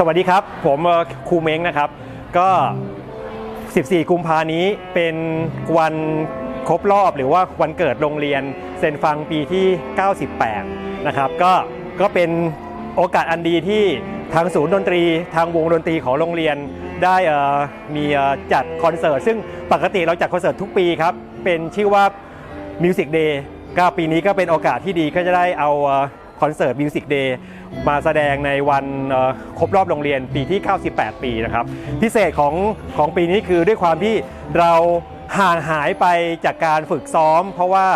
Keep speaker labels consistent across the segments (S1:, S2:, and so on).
S1: สวัสดีครับ ผมครูเม้งนะครับ ก็ 14 กุมภานี้เป็นวันครบรอบหรือว่าวันเกิดโรงเรียนเซนฟังปีที่ 98 นะครับก็ก็เป็นโอกาสอันดีที่ทางศูนย์ดนตรี ทางวงดนตรีของโรงเรียนได้เออมีจัดคอนเสิร์ต ซึ่งปกติเราจัดคอนเสิร์ตทุกปีครับ เป็นชื่อว่า Music Day ก็ปีนี้ก็เป็นโอกาสที่ดีก็จะได้เอา คอนเสิร์ต Music Day มาแสดงในวันครบรอบโรงเรียนปีที่ 98 ปีนะครับ พิเศษของของปีนี้คือด้วยความที่เราห่างหายไปจากการฝึกซ้อม เพราะว่า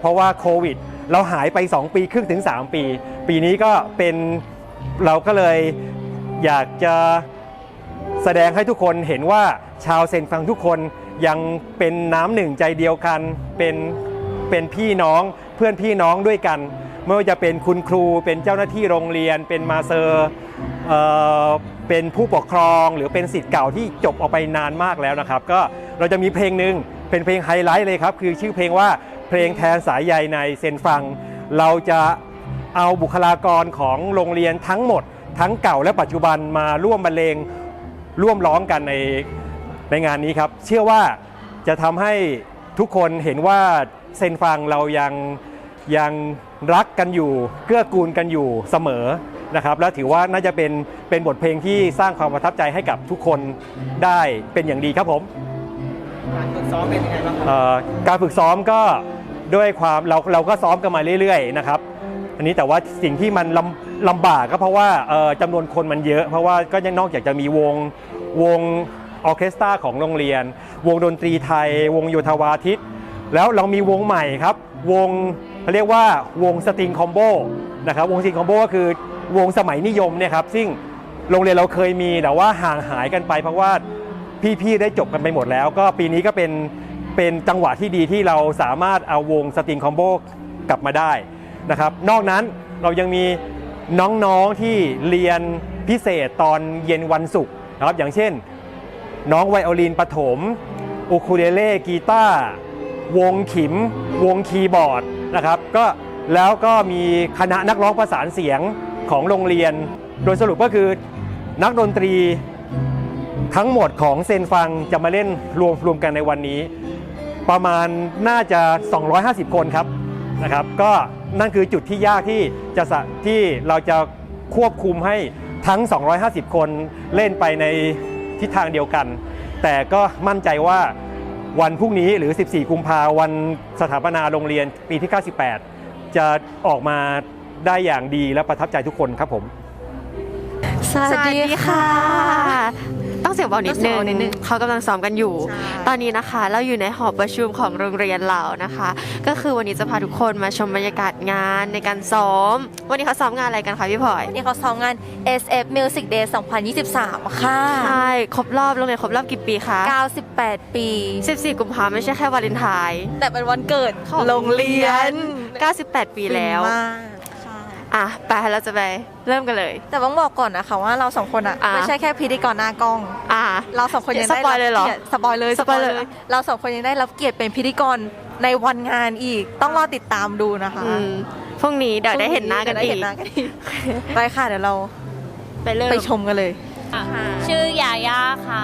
S1: เพราะว่าโควิด เราหายไป 2 ปีครึ่งถึง 3 ปี ปีนี้ก็เป็นเราก็เลยอยากจะแสดงให้ทุกคนเห็นว่าชาวเซนฟังทุกคนยังเป็นน้ำหนึ่งใจเดียวกันเป็นเป็นพี่น้องเพื่อนพี่น้องด้วยกัน ไม่ว่าจะเป็นคุณครูเป็นเจ้าหน้าที่โรงเรียน เป็นมาเซอร์เเป็นผู้ปกครองหรือเป็นสิทธิ์เก่าที่จบออกไปนานมากแล้วนะครับ ก็เราจะมีเพลงหนึ่งเป็นเพลงไฮไลท์เลยครับ คือชื่อเพลงว่าเพลงแทนสายใยในเซนฟัง เราจะเอาบุคลากรของโรงเรียนทั้งหมด ทั้งเก่าและปัจจุบันมาร่วมบรรเลงร่วมร้องกันในในงานนี้ครับ เชื่อว่าจะทำให้ทุกคนเห็นว่าเซนฟังเรายัง ยังรักกันอยู่เกื้อกูลกันอยู่เสมอนะครับ และถือว่าน่าจะเป็นเป็นบทเพลงที่สร้างความประทับใจให้กับทุกคนได้เป็นอย่างดีครับผม
S2: การฝึกซ้อมเป็นยังไงบ้างครับ
S1: เอ่อการฝึกซ้อมก็ด้วยความเราเราก็ซ้อมกันมาเรื่อยๆนะครับอันนี้แต่ว่าสิ่งที่มันลำลำบากก็เพราะว่าเอ่อจำนวนคนมันเยอะ เพราะว่าก็ยังนอกจากจะมีวงวงออร์เคสตราของโรงเรียน วงดนตรีไทย วงโยธวาทิต แล้วเรามีวงใหม่ครับ วง เขาเรียกว่าวงสตริงคอมโบนะครับวงสตริงคอมโบก็คือวงสมัยนิยมเนี่ยครับซึ่งโรงเรียนเราเคยมีแต่ว่าห่างหายกันไป เพราะว่าพี่ๆได้จบกันไปหมดแล้ว ก็ปีนี้ก็เป็นเป็นจังหวะที่ดีที่เราสามารถเอาวงสตริงคอมโบกลับมาได้นะครับนอกนั้นเรายังมีน้องๆที่เรียนพิเศษตอนเย็นวันศุกร์นะครับอย่างเช่น น้องไวโอลินปฐมอูคูเลเล่กีตาร์วงขิม วงคีย์บอร์ด นะครับก็แล้วก็มีคณะนักร้องประสานเสียงของโรงเรียน โดยสรุปก็คือนักดนตรีทั้งหมดของเซนฟังจะมาเล่นรวมรวมกันในวันนี้ ประมาณน่าจะ 250 คนครับนะครับ ก็นั่นคือจุดที่ยากที่จะที่เราจะควบคุมให้ทั้ง 250 คนเล่นไปในทิศทางเดียวกัน แต่ก็มั่นใจว่า วันพรุ่งนี้หรือ 14 กุมภาวันสถาปนาโรงเรียนปีที่ 98 จะออกมาได้อย่างดีและประทับใจทุกคนครับผม
S3: สวัสดีค่ะ ต้องเสียงเบานิด
S2: ต้องเสี
S3: นึ
S2: ยง
S3: ง
S2: เบานิดนึง
S3: เขากำลังซ้อมกันอยู่
S2: ใช่
S3: ตอนนี้นะคะ เราอยู่ในหอประชุมของโรงเรียนเรานะคะ ก็คือวันนี้จะพาทุกคนมาชมบรรยากาศงานในการซ้อม วันนี้เขาซ้อมงานอะไรกันคะพี่พลอย
S4: นี่เขาซ้อมงาน SF Music Day 2023 ค่ะ
S3: ใช่ครบรอบโรงเรียนครบรอบกี่ปีคะ
S4: 98 ปี
S3: 14 กุมภาไม่ใช่แค่วาเลนไทน์
S4: แต่เป็นวันเกิด
S3: ของ
S4: โรงเรียน
S3: 98 ปีแล้ว
S4: ฟินมากใช่
S3: อะไปเราจะไปเริ่มกันเลย
S4: แต่ต้องบอกก่อนนะคะว่าเราสองคนอะ
S3: อะ
S4: ไม่ใช่แค่พิธีกรหน้ากล้อง
S3: อะ
S4: เราสองคนยังได้
S3: สปอยเลยเหรอ
S4: กีติสปอยเลย
S3: สปอยเลย
S4: เราสองคนยังได้รับเกียรติเป็นพิธีกรในวันงานอีก ต้องรอติดตามดูนะคะ
S3: อืมพรุ่งนี้เดี๋ยวได้เห็นหน้ากัน
S4: ได้
S3: อี
S4: เห็
S3: ก
S4: นหน้ากันอีกไปค่ะเดี๋ยวเรา
S3: ไปเริ่ม
S4: ไปชมกันเลย
S5: ชื่อยาย่าค่ะ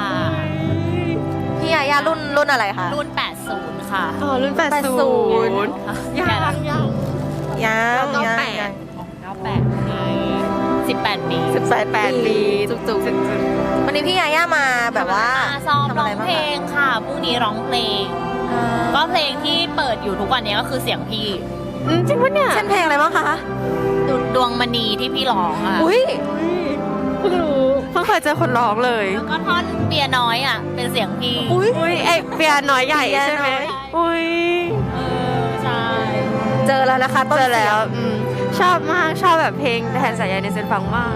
S4: พี่ยาย่ารุ่นรุ่นอะไรคะ
S5: รุ่น 80 ค่ะ
S3: อ๋อรุ่น80
S4: 80
S3: ยากยาก
S4: ยัง
S3: เก้า
S4: ยัง
S3: แปด
S4: ยัง
S5: 98คือ 18 ปี
S4: สิบแปด
S3: แปดปี
S4: จุกจุกวันนี้พี่ยาย่ามาแบบว่า
S5: มาซ้อม
S4: ทำ
S5: ร้
S4: อะ
S5: อ
S4: ไรงบ้าง
S5: เพล
S4: คะ
S5: งค่ะพรุ่งนี้ร้องเพลง
S4: อ่า
S5: ก็เพลงที่เปิดอยู่ทุกวันนี้ก็คือเสียงพี่
S3: อืมจริงปะเนี่ย
S4: เช่นเพลงอะไรบ้างคะ
S5: ดดวงมณีที่พี่ร้องอะ
S4: อุ้ย
S3: เพิ่งรู้เพิ่งเคยเจอคนร้องเลย
S5: แล้วก็ท่อนเปียน้อยอะ เป็นเสียงพี่
S4: อุ้ย
S3: อุ้ยไอเปียน้อยใหญ่
S4: เปีย
S3: ใช่ไหม
S4: น้อย
S3: อุ้ย
S5: เออใช่
S4: เจอแล้วนะคะต้น
S3: เจอแล้ว
S4: สียง
S3: อืม ชอบมากชอบแบบเพลงแทนสายใยในเซนฟังมาก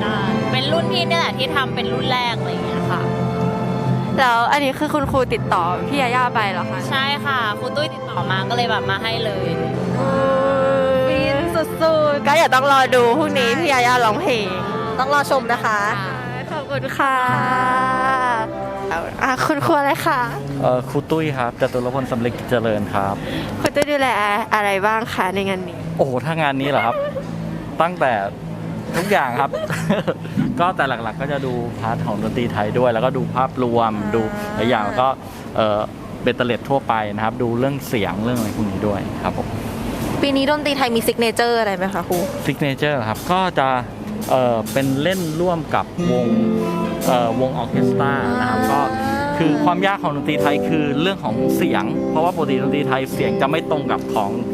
S5: ใช่เป็นรุ่นพี่เนี่ยแหละที่ทำเป็นรุ่นแรกอะไรอย่างเงี้ยค่ะ
S3: แล้วอันนี้คือคุณครูติดต่อพี่ยาย่าไปเหรอคะ
S5: ใช่ค่ะครูตุ้ยติดต่อมาก็เลยแบบมาให้เลย
S3: ฟินสุดๆก็อย่าต้องรอดูพรุ่งนี้พี่ยาย่าร้องเพลง
S4: ต้องรอชมนะคะ
S3: ขอบคุณค่ะเอาอะคุณครูอะไรคะ
S6: เอ่อครูตุ้ยครับจตุรพลสำเร็จกิจเจริญครับ
S3: คุณจะดูแลอะไรบ้างคะในงานนี้
S6: โอ้โหถ้างานนี้เหรอครับ ตั้งแต่ทุกอย่างครับ ก็แต่หลักๆก็จะดูพาร์ทของดนตรีไทยด้วย แล้วก็ดูภาพรวมดูหลายอย่างแล้วก็เออเบตเตอร์เลตทั่วไปนะครับ ดูเรื่องเสียงเรื่องอะไรพวกนี้ด้วยครับผม
S4: ปีนี้ดนตรีไทยมีซิกเนเจอร์อะไรไหมคะครู
S6: ซิกเนเจอร์ครับก็จะเออเป็นเล่นร่วมกับวงเอ่อวงออร์เคสตรานะครับ
S4: อ่า
S6: ก็คือความยากของดนตรีไทยคือเรื่องของเสียง เพราะว่าปกติดนตรีไทยเสียงจะไม่ตรงกับของเอ่อ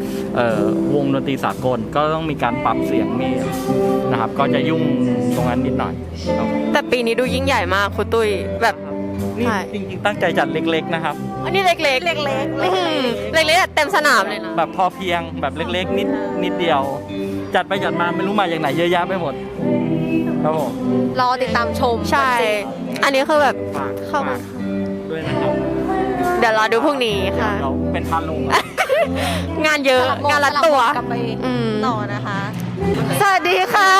S6: วงดนตรีสากลก็ต้องมีการปรับเสียงมีนะครับ ก็จะยุ่งตรงนั้นนิดหน่อยครับ
S3: แต่ปีนี้ดูยิ่งใหญ่มากครูตุ้ยแบบ
S6: นี่
S3: ใช่
S6: จริงๆตั้งใจจัดเล็กๆนะครับ
S3: อันนี้เล็กๆ เล็กๆเล็กๆเล็กๆแบบเต็มสนามเลยนะ
S6: แบบพอเพียงแบบเล็กๆ นิดนิดเดียว จัดไปจัดมาไม่รู้มาจากไหนเยอะแยะไปหมดครับผม
S4: รอติดตามชม
S3: ใช่ อันนี้คือแบบ
S6: ฝาก
S3: เข้ามา
S6: ฝากด้วยนะครับ
S3: เดี๋ยวรอดูพรุ่งนี้ค่ะ
S6: เราเป็นพันลุง
S3: งานเยอะ
S4: สลับโหมด
S3: งานละตัว
S4: สลับโหมดกลับไป
S3: อืม
S4: ต่อนะคะ
S3: สวัสดีค่ะ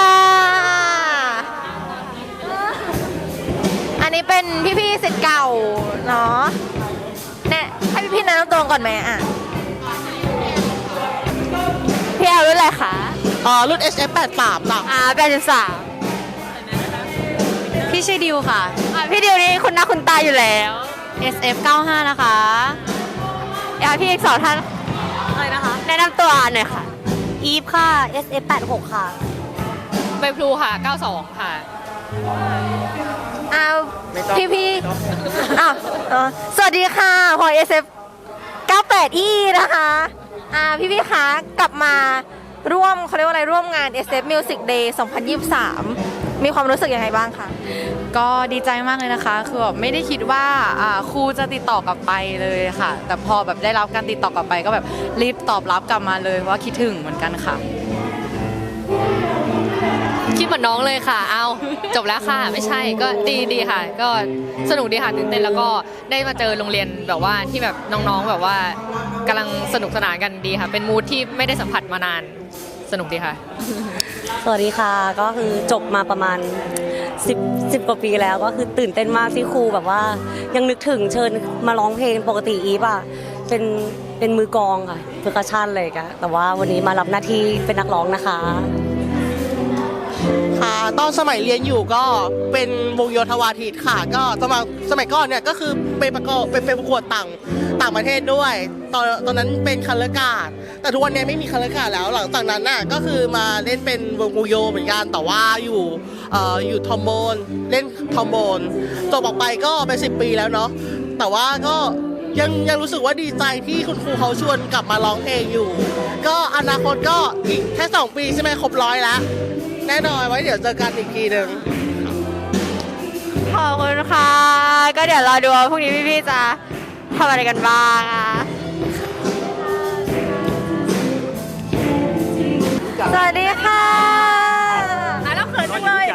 S4: อันนี้เป็นพี่ๆสิทธิ์เก่าเนาะแน่ให้พี่ๆแนะนำตัวก่อนไหมอะ
S3: พี่แอลรุ่นอะไรคะ
S2: อ๋อรุ่น SF83 จ้ะ
S3: อ่าแปดสิบสาม
S5: พี่ชื่อดิวค่ะ
S3: อ่าพี่ดิวนี่คุณหน้าคุณตาอยู่แล้ว
S5: SF 95 นะคะ
S3: อยากให้พี่อีกสองท่าน
S5: อะไรนะคะ
S3: แนะนำตัวหน่อยค่ะ
S5: อีฟค่ะ SF 86 ค่ะ ใบพลูค่ะ 92 ค่ะ
S4: อ้าว พี่พี่ๆอ้าวเออสวัสดีค่ะพลอย SF 98 e นะคะ อ่า พี่พี่ๆคะกลับมาร่วมเขาเรียกว่าอะไรร่วมงาน SF Music Day 2023 มีความรู้สึกยังไงบ้างคะ
S7: ก็ดีใจมากเลยนะคะ คือแบบไม่ได้คิดว่าครูจะติดต่อกลับไปเลยค่ะ แต่พอแบบได้รับการติดต่อกลับไป ก็แบบรีบตอบรับกลับมาเลยว่าคิดถึงเหมือนกันค่ะ
S5: คิดเหมือนน้องเลยค่ะ เอาจบแล้วค่ะ ไม่ใช่ก็ดีดีค่ะ ก็สนุกดีค่ะตื่นเต้นแล้วก็ได้มาเจอโรงเรียนแบบว่าที่แบบน้องๆแบบว่ากำลังสนุกสนานกันดีค่ะ เป็นมูทที่ไม่ได้สัมผัสมานาน สนุกดีค่ะ
S8: สวัสดีค่ะก็คือจบมาประมาณ 10 10 กว่าปีแล้วก็คือตื่นเต้นมากที่ครูแบบว่า ยังนึกถึงเชิญมาร้องเพลงปกติอีฟอะเป็นเป็นมือกลองค่ะเปอร์คัชชันเลยค่ะแต่ว่าวันนี้มารับหน้าที่เป็นนักร้องนะคะ
S2: ค่ะตอนสมัยเรียนอยู่ก็เป็นวงโยธวาทิตค่ะ ก็สมัยสมัยก่อนเนี่ยก็คือไปประกอบเป็นไปประกวดต่างต่างประเทศด้วย ตอนตอนนั้นเป็นคัลเลอร์การ์ดแต่ทุกวันนี้ไม่มีคัลเลอร์การ์ดแล้ว หลังจากนั้นน่ะก็คือมาเล่นเป็นวงวงโยเหมือนกันแต่ว่าอยู่เอ่ออยู่ทอมโบนเล่นทอมโบนจบออกไปก็เป็นสิปีแล้วเนาะแต่ว่าก็ยังยังรู้สึกว่าดีใจที่คุณครูเขาชวนกลับมาร้องเพลงอยู่ ก็อนาคตก็อีกแค่2ปีใช่ไหมครบร้อยแล้ว แน่นอนไว้เดี๋ยวเจอกันอีกทีหนึ่ง
S3: ขอบคุณค่ะ ก็เดี๋ยวรอดูว่าพรุ่งนี้พี่ๆจะทำอะไรกันบ้างอะ
S4: สวัสดีค่ะ
S7: อะแล้วเขินจังเลย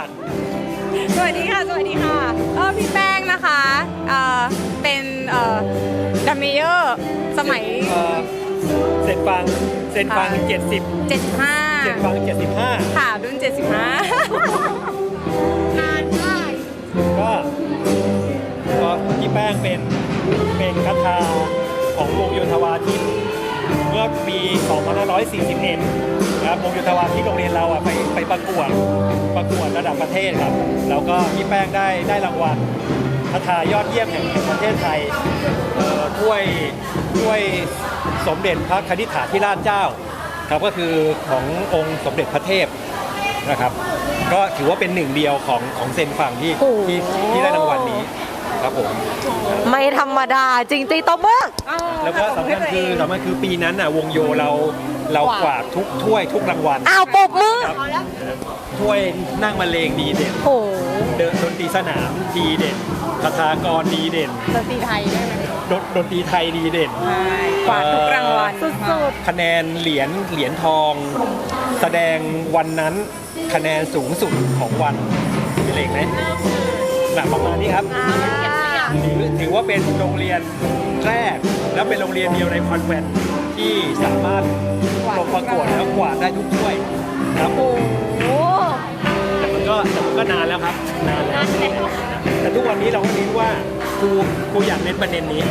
S7: สวัสดีค่ะ สวัสดีค่ะเออพี่แป้งนะคะเอ่อเป็นเอ่อดัมเมเยอร์สมัย
S1: เอ่อเซนฟังเซนฟัง
S7: ค่ะ
S1: 70 เซน
S7: 75
S1: ฟัง75
S7: ค่ะรุ่น 75
S1: ก็ก็พี่แป้งเป็นเป็นคาถาของวงโยธวาทิตเมื่อปี2541นะครับวงโยธวาทิตโรงเรียนเราอะไปไปประกวดประกวดระดับประเทศครับ แล้วก็พี่แป้งได้ได้รางวัลคาถายอดเยี่ยมแห่งประเทศไทยถ้วยถ้วยสมเด็จพระคณิษฐาธิราชเจ้า ครับก็คือขององค์สมเด็จพระเทพนะครับ ก็ถือว่าเป็นหนึ่งเดียวของของเซนฝั่งที่ที่ที่ได้รางวัลนี้ ครับผม
S4: ไม่ธรรมดาจริงๆตบมือ
S1: แล้วก็สำคัญคือสำคัญคือปีนั้นน่ะวงโยเราเรากวาดทุกถ้วยทุกรางวัล
S4: อ้าวปรบมือ
S1: ครับถ้วยนั่งบรรเลงดีเด่น
S4: โอ้โห
S1: เดินดนตรีสนามดีเด่นคาถากรดีเด่น
S7: ดนตรีไทยได้ไหม
S1: ดนดนตรีไทยดีเด่น
S7: ใช่กวาดทุกรางวัล
S4: สุด
S1: คะแนนเหรียญเหรียญทอง แสดงวันนั้นคะแนนสูงสุดของวันมีอะไรอีกไหมหลักประมาณนี้ครับ ถือถือว่าเป็นโรงเรียนแรก และเป็นโรงเรียนเดียวในคอนแวนต์ที่สามารถลงประกวดแล้วกวาดได้ทุกถ้วยครับ
S4: โอ้
S1: แต่มันก็แต่มันก็นานแล้วครับนานแล้วแต่ทุกวันนี้เราก็คิดว่าครูครูอยากเน้นประเด็นนี้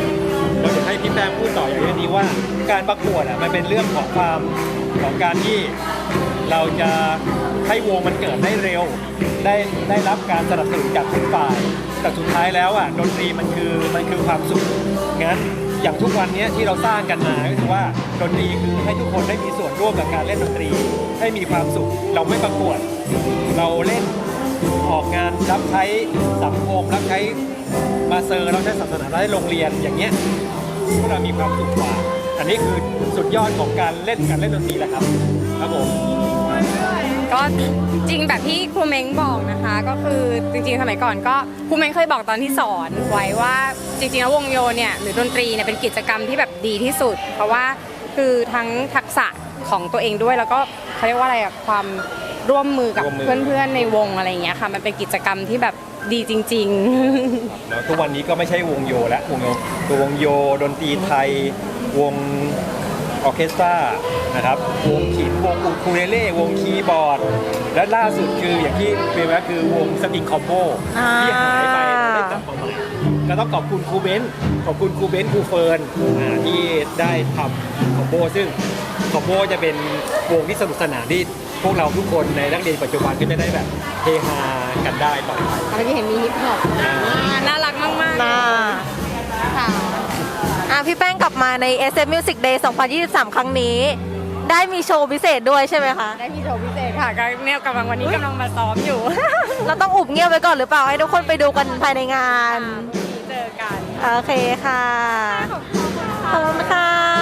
S1: เราจะให้พี่แป้งพูดต่ออย่างนี้ว่า การประกวดอะมันเป็นเรื่องของความของการที่เราจะให้วงมันเกิดได้เร็ว ได้ได้รับการสนับสนุนจากทุกฝ่าย แต่สุดท้ายแล้วอะดนตรีมันคือมันคือความสุขงั้นอย่างทุกวันนี้ที่เราสร้างกันมาก็คือว่าดนตรีคือให้ทุกคนได้มีส่วนร่วมกับการเล่นดนตรี ให้มีความสุขเราไม่ประกวด เราเล่นออกงานรับใช้สังคมรับใช้มาเซอร์รับใช้ศาสนารับใช้โรงเรียนอย่างเงี้ยพวกเรามีความสุขกว่า อันนี้คือสุดยอดของการเล่นการเล่นดนตรีแหละครับครับผม
S9: ก็จริงแบบที่ครูเม้งบอกนะคะ ก็คือจริงๆสมัยก่อนก็ครูเม้งเคยบอกตอนที่สอนไว้ว่าจริงๆแล้ววงโยเนี่ยหรือดนตรีเนี่ยเป็นกิจกรรมที่แบบดีที่สุด เพราะว่าคือทั้งทักษะของตัวเองด้วยแล้วก็เขาเรียกว่าอะไรอะความร่วมมือกับ
S1: ร่วมมือ
S9: เพื่อนๆในวงอะไรอย่างเงี้ยค่ะ มันเป็นกิจกรรมที่แบบดีจริง ๆ
S1: แล้วทุกวันนี้ก็ไม่ใช่วงโยแล้ววงโยตัววงโยดนตรีไทย วงออร์เคสตรา นะครับวงขินวงอูคูเลเล่วงคีย์บอร์ด และล่าสุดคืออย่างที่เป็นว่าคือวงสติงคอมโบ
S4: อ่า
S1: ที่หายไปได้กลับมาใหม่ก็ต้องขอบคุณครูเบนซ์ขอบคุณครูเบนซ์ครูเฟิร์นอ่าที่ได้ทำคอมโบซึ่งคอมโบจะเป็นวงที่สนุกสนานที่พวกเราทุกคนในนักเรียนปัจจุบันก็จะได้แบบเฮฮากันได้ต่อไป
S9: เมื่อกี้เห็นมีฮิปฮอปน่ารักมากๆ
S4: น่า
S9: ค่ะ
S4: อะพี่แป้งกลับมาใน SF Music Day 2023 ครั้งนี้ ได้มีโชว์พิเศษด้วยใช่ไหมคะ
S9: ได้มีโชว์พิเศษค่ะก็เนี่ยกำลังวันนี้กำลังมาซ้อมอยู่
S4: เราต้องอุบเงียบไว้ก่อนหรือเปล่า ให้ทุกคนไปดูกันภายในงาน
S9: เจอกัน
S4: โอเคค่ะ ขอบคุณค่ะ